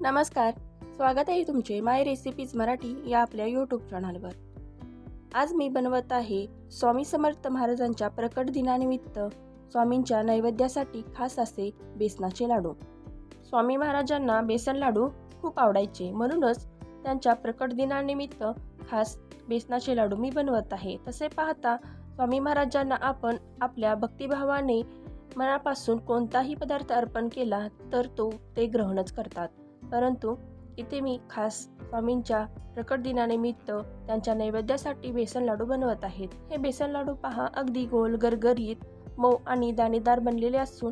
नमस्कार. स्वागत आहे तुमचे माय रेसिपीज मराठी या आपल्या यूट्यूब चॅनलवर आज मी बनवत आहे स्वामी समर्थ महाराजांच्या प्रकट दिनानिमित्त स्वामींच्या नैवेद्यासाठी खास असे बेसनाचे लाडू. स्वामी महाराजांना बेसन लाडू खूप आवडायचे. म्हणूनच त्यांच्या प्रकट दिनानिमित्त खास बेसनाचे लाडू मी बनवत आहे. तसे पाहता स्वामी महाराजांना आपण आपल्या भक्तिभावाने मनापासून कोणताही पदार्थ अर्पण केला तर तो ते ग्रहणच करतात. परंतु इथे मी खास स्वामींच्या प्रकट दिनानिमित्त त्यांच्या नैवेद्यासाठी बेसन लाडू बनवत आहेत. हे बेसन लाडू पहा अगदी गोल गरगरीत मऊ आणि दाणेदार बनलेले असून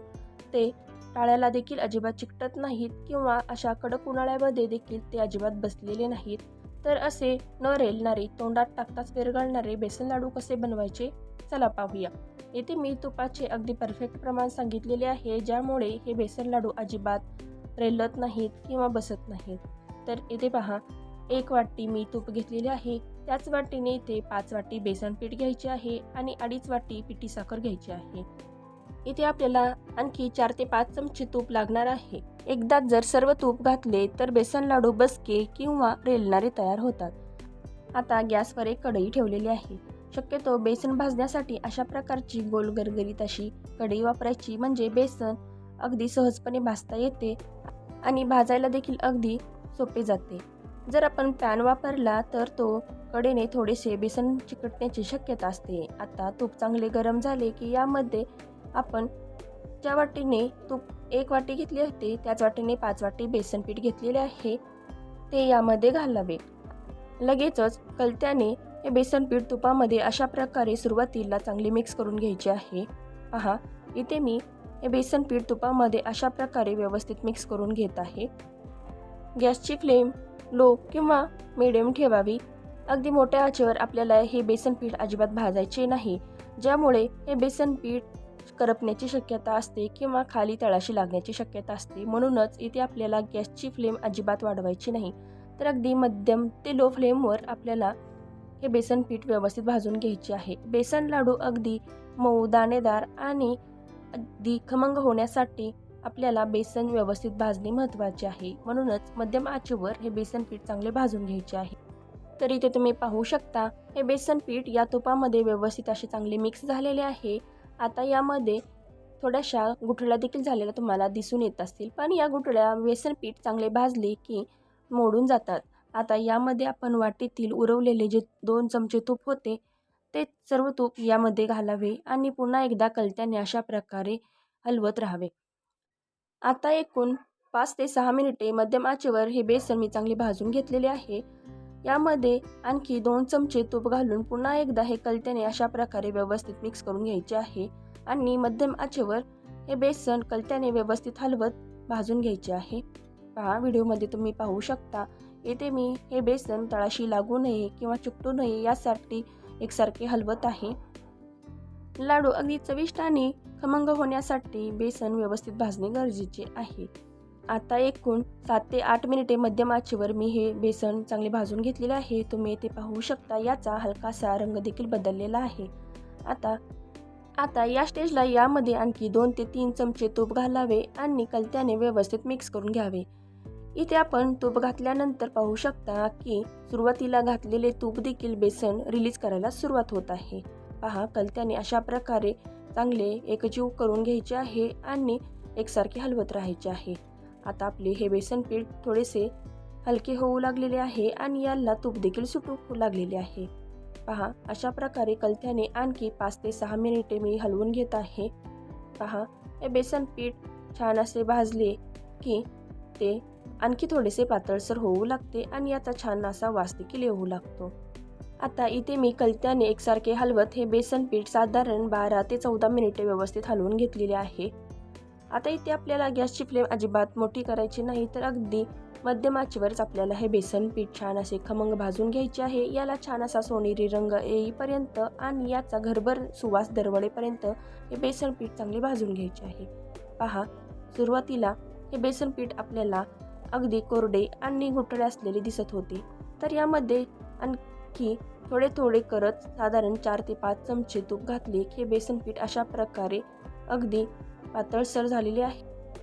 ते टाळ्याला देखील अजिबात चिकटत नाहीत किंवा अशा कडक उन्हाळ्यामध्ये देखील ते अजिबात बसलेले नाहीत. तर असे न रेलणारे तोंडात टाकताच विरघळणारे बेसन लाडू कसे बनवायचे? चला पाहूया. येथे मी तुपाचे अगदी परफेक्ट प्रमाण सांगितलेले आहे ज्यामुळे हे बेसन लाडू अजिबात रेलत नाहीत किंवा बसत नाहीत. तर इथे पहा एक वाटी मी तूप घेतलेले आहे त्याच वाटीने इथे पाच वाटी बेसन पीठ घ्यायचे आहे आणि अडीच वाटी पिठी साखर घ्यायची आहे. इथे आपल्याला आणखी चार ते पाच चमचे तूप लागणार आहे. एकदाच जर सर्व तूप घातले तर बेसन लाडू बसके किंवा रेलणारे तयार होतात. आता गॅसवर एक कढई ठेवलेली आहे. शक्यतो बेसन भाजण्यासाठी अशा प्रकारची गोल गरगरीत अशी कढई वापरायची म्हणजे बेसन अगदी सहजपणे भाजता येते आणि भाजायला देखील अगदी सोपे जाते. जर आपण पॅन वापरला तर तो कडेने थोडेसे बेसन चिकटण्याची शक्यता असते. आता तूप चांगले गरम झाले की यामध्ये आपण ज्या वाटीने तूप एक वाटी घेतली होती त्याच वाटीने पाच वाटी बेसन पीठ घेतलेले आहे ते यामध्ये घालावे. लगेचच कलत्याने हे बेसन पीठ तुपामध्ये अशा प्रकारे सुरुवातीला चांगले मिक्स करून घ्यायचे आहे. पहा इथे मी हे बेसन पीठ तुपामध्ये अशा प्रकारे व्यवस्थित मिक्स करून घेत आहे. गॅसची फ्लेम लो किंवा मिडियम ठेवावी. अगदी मोठ्या आचेवर आपल्याला हे बेसन पीठ अजिबात भाजायचे नाही. ज्यामुळे हे बेसन पीठ करपण्याची शक्यता असते किंवा खाली तळाशी लागण्याची शक्यता असते. म्हणूनच इथे आपल्याला गॅसची फ्लेम अजिबात वाढवायची नाही. तर अगदी मध्यम ते लो फ्लेमवर आपल्याला हे बेसन पीठ व्यवस्थित भाजून घ्यायचे आहे. बेसन लाडू अगदी मऊ दाणेदार आणि अगदी खमंग होण्यासाठी आपल्याला बेसन व्यवस्थित भाजणे महत्त्वाचे आहे. म्हणूनच मध्यम आचेवर हे बेसन पीठ चांगले भाजून घ्यायचे आहे. तर इथे तुम्ही पाहू शकता हे बेसन पीठ या तुपामध्ये व्यवस्थित असे चांगले मिक्स झालेले आहे. आता यामध्ये थोड्याशा गुठळ्या देखील झालेल्या तुम्हाला दिसून येत असतील. पण या गुठळ्या बेसन पीठ चांगले भाजले की मोडून जातात. आता यामध्ये आपण वाटीतील उरवलेले जे दोन चमचे तूप होते ते सर्व तूप यामध्ये घालावे आणि पुन्हा एकदा कलत्याने अशा प्रकारे हलवत राहावे. आता एकूण पाच ते सहा मिनिटे मध्यम आचेवर हे बेसन मी चांगले भाजून घेतलेले आहे. यामध्ये आणखी दोन चमचे तूप घालून पुन्हा एकदा हे कलत्याने अशा प्रकारे व्यवस्थित मिक्स करून घ्यायचे आहे आणि मध्यम आचेवर हे बेसन कलत्याने व्यवस्थित हलवत भाजून घ्यायचे आहे. पहा व्हिडिओमध्ये तुम्ही पाहू शकता येथे मी हे बेसन तळाशी लागू नये किंवा चुकटू नये यासाठी एकसारखे हलवत आहे. लाडू अगदी चविष्ट आणि खमंग होण्यासाठी बेसन व्यवस्थित भाजणे गरजेचे आहे. आता एकूण सात ते आठ मिनिटे मध्यम आचेवर मी हे बेसन चांगले भाजून घेतलेले आहे. तुम्ही येथे पाहू शकता याचा हलकासा रंग देखील बदललेला आहे. आता आता या स्टेजला यामध्ये आणखी दोन ते तीन चमचे तूप घालावे आणि कलत्याने व्यवस्थित मिक्स करून घ्यावे. इथे आपण तूप घातल्यानंतर पाहू शकता की सुरुवातीला घातलेले तूप देखील बेसन रिलीज करायला सुरुवात होत आहे. पहा कलत्याने अशा प्रकारे चांगले एकजीव करून घ्यायचे आहे आणि एकसारखे हलवत राहायचे आहे. आता आपले हे बेसन पीठ थोडेसे हलके होऊ लागलेले आहे आणि याला तूप देखील सुटू लागलेले आहे. पहा अशा प्रकारे कलत्याने आणखी पाच ते सहा मिनिटे मी हलवून घेत आहे. पहा हे बेसन पीठ छान असे भाजले की ते आणखी थोडेसे पातळसर होऊ लागते आणि याचा छान असा वास देखील येऊ लागतो. आता इथे मी कलत्याने एकसारखे हलवत हे बेसन पीठ साधारण बारा ते चौदा मिनिटे व्यवस्थित हलवून घेतलेले आहे. आता इथे आपल्याला गॅसची फ्लेम अजिबात मोठी करायची नाही तर अगदी मध्यम आचेवरच आपल्याला हे बेसन पीठ छान असे खमंग भाजून घ्यायचे आहे. याला छान असा सोनेरी रंग येईपर्यंत आणि याचा घरभर सुवास दरवळेपर्यंत हे बेसन पीठ चांगले भाजून घ्यायचे आहे. पहा सुरुवातीला हे बेसन पीठ आपल्याला अगदी कोरडे आणि घुटळे असलेले दिसत होते. तर यामध्ये आणखी थोडे थोडे करत साधारण चार ते पाच चमचे तूप घातले की हे बेसन पीठ अशा प्रकारे अगदी पातळसर झालेले आहे.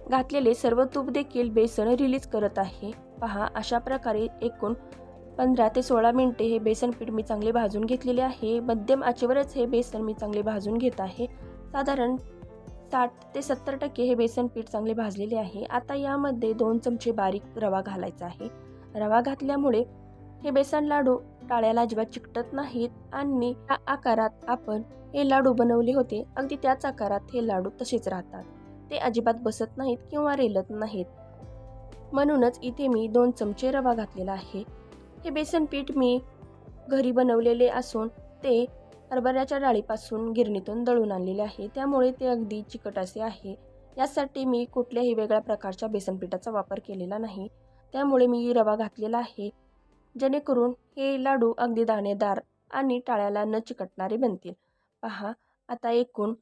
घातलेले सर्व तूप देखील बेसन रिलीज करत आहे. पहा अशा प्रकारे एकूण पंधरा ते सोळा मिनटे हे बेसन पीठ मी चांगले भाजून घेतलेले आहे. मध्यम आचेवरच हे बेसन मी चांगले भाजून घेत आहे. साधारण साठ ते सत्तर टक्के हे बेसन पीठ चांगले भाजलेले आहे. आता यामध्ये दोन चमचे बारीक रवा घालायचा आहे. रवा घातल्यामुळे हे बेसन लाडू टाळ्याला अजिबात चिकटत नाहीत आणि त्या आकारात आपण हे लाडू बनवले होते. अगदी त्याच आकारात हे लाडू तसेच राहतात. ते अजिबात बसत नाहीत किंवा रेलत नाहीत. म्हणूनच इथे मी दोन चमचे रवा घातलेला आहे. हे बेसन पीठ मी घरी बनवलेले असून ते हरभऱ्याच्या डाळीपासून गिरणीतून दळून आणलेले आहे. त्यामुळे ते अगदी चिकट असे आहे. यासाठी मी कुठल्याही वेगळ्या प्रकारच्या बेसन पिठाचा वापर केलेला नाही. त्यामुळे मी रवा घातलेला आहे. जेणेकरून हे लाडू अगदी दाणेदार आणि टाळ्याला न चिकटणारे बनतील. पहा आता एकूण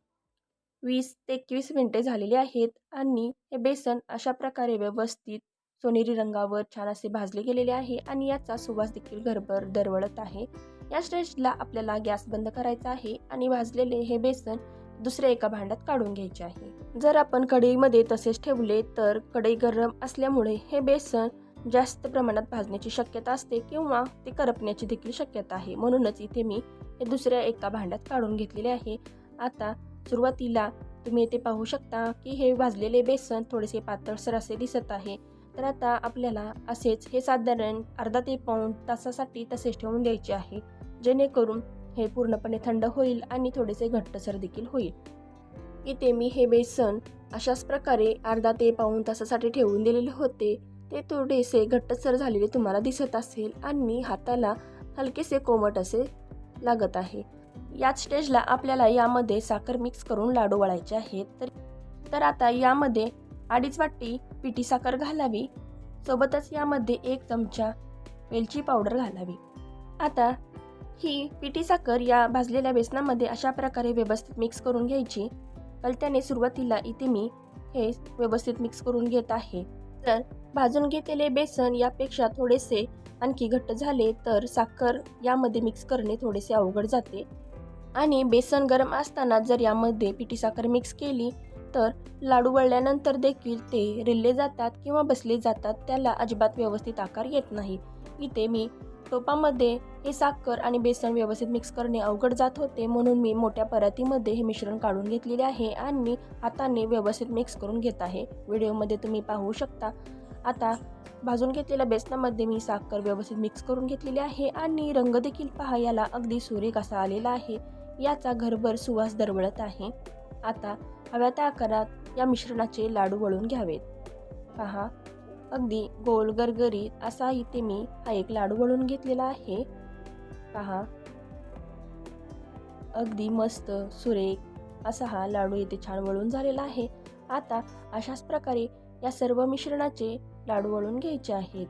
वीस ते एकवीस मिनटे झालेली आहेत आणि हे बेसन अशा प्रकारे व्यवस्थित सोनेरी रंगावर छान असे भाजले गेलेले आहे आणि याचा सुवास देखील घरभर दरवळत आहे. या स्टेजला आपल्याला गॅस बंद करायचा आहे आणि भाजलेले हे बेसन दुसऱ्या एका भांड्यात काढून घ्यायचे आहे. जर आपण कढईमध्ये तसेच ठेवले तर कढई गरम असल्यामुळे हे बेसन जास्त प्रमाणात भाजण्याची शक्यता असते किंवा ते करपण्याची देखील शक्यता आहे. म्हणूनच इथे मी हे दुसऱ्या एका भांड्यात काढून घेतलेले आहे. आता सुरुवातीला तुम्ही येथे पाहू शकता की हे भाजलेले बेसन थोडेसे पातळसर असे दिसत आहे. तर आता आपल्याला असेच हे साधारण अर्धा ते पाऊण तासासाठी तसेच ठेवून द्यायचे आहे. जेणेकरून हे पूर्णपणे थंड होईल आणि थोडेसे घट्टसर देखील होईल. इथे मी हे बेसन अशाच प्रकारे अर्धा ते पाऊण तासासाठी ठेवून दिलेले होते. ते थोडेसे घट्टसर झालेले तुम्हाला दिसत असेल आणि हाताला हलकेसे कोमट असे लागत आहे. याच स्टेजला आपल्याला यामध्ये साखर मिक्स करून लाडू वळायचे आहेत. तर तर आता यामध्ये अडीच वाटी पिठी साखर घालावी. सोबतच यामध्ये एक चमचा वेलची पावडर घालावी. आता ही पिठी साखर या भाजलेल्या बेसनामध्ये अशा प्रकारे व्यवस्थित मिक्स करून घ्यायची. कलत्याने सुरुवातीला इथे मी हे व्यवस्थित मिक्स करून घेत आहे. तर भाजून घेतलेले बेसन यापेक्षा थोडेसे आणखी घट्ट झाले तर साखर यामध्ये मिक्स करणे थोडेसे अवघड जाते. आणि बेसन गरम असताना जर यामध्ये पिठी साखर मिक्स केली तर लाडू वळल्यानंतर देखील ते रिल्ले जातात किंवा बसले जातात त्याला अजिबात व्यवस्थित आकार येत नाही. इथे मी टोपामध्ये हे साखर आणि बेसन व्यवस्थित मिक्स करणे अवघड जात होते म्हणून मी मोठ्या परातीमध्ये हे मिश्रण काढून घेतलेले आहे आणि हाताने व्यवस्थित मिक्स करून घेत आहे. व्हिडिओमध्ये तुम्ही पाहू शकता. आता भाजून घेतलेल्या बेसनामध्ये मी साखर व्यवस्थित मिक्स करून घेतलेली आहे आणि रंग देखील पहा याला अगदी सुरेख असा आलेला आहे. याचा घरभर सुवास दरवळत आहे. आता हव्या त्या आकारात या मिश्रणाचे लाडू वळून घ्यावेत. पहा अगदी गोल गरगरीत असा इथे मी हा एक लाडू वळून घेतलेला आहे. पहा. अगदी मस्त सुरेख असा हा लाडू इथे छान वळून झालेला आहे. आता अशाच प्रकारे या सर्व मिश्रणाचे लाडू वळून घ्यायचे आहेत.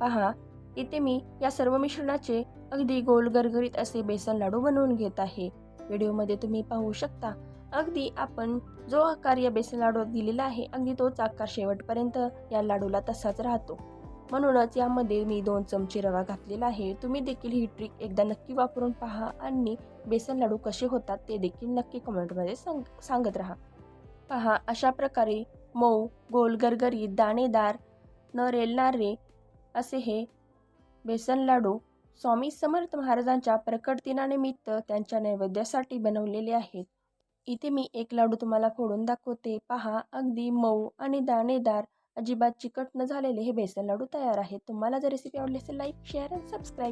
पहा. इथे मी या सर्व मिश्रणाचे अगदी गोल गरगरीत असे बेसन लाडू बनवून घेत आहे. व्हिडिओमध्ये तुम्ही पाहू शकता अगदी आपण जो आकार या बेसन लाडू दिलेला आहे अगदी तोच आकार शेवटपर्यंत या लाडूला तसाच राहतो. म्हणूनच यामध्ये मी दोन चमचे रवा घातलेला आहे. तुम्ही देखील ही ट्रिक एकदा नक्की वापरून पहा आणि बेसन लाडू कसे होतात ते देखील नक्की कमेंटमध्ये सांग सांगत राहा. पहा अशा प्रकारे मऊ गोल गरगरीत दाणेदार न रेलणारे असे हे बेसन लाडू स्वामी समर्थ महाराजांच्या प्रकट दिनानिमित्त त्यांच्या नैवेद्यासाठी बनवलेले आहेत. इथे मी एक लाडू तुम्हाला फोडून दाखवते. पहा अगदी मऊ आणि दाणेदार अजिबात चिकट न झालेले हे बेसन लाडू तयार आहेत. तुम्हाला जर रेसिपी आवडली असेल लाईक शेअर अँड सबस्क्राईब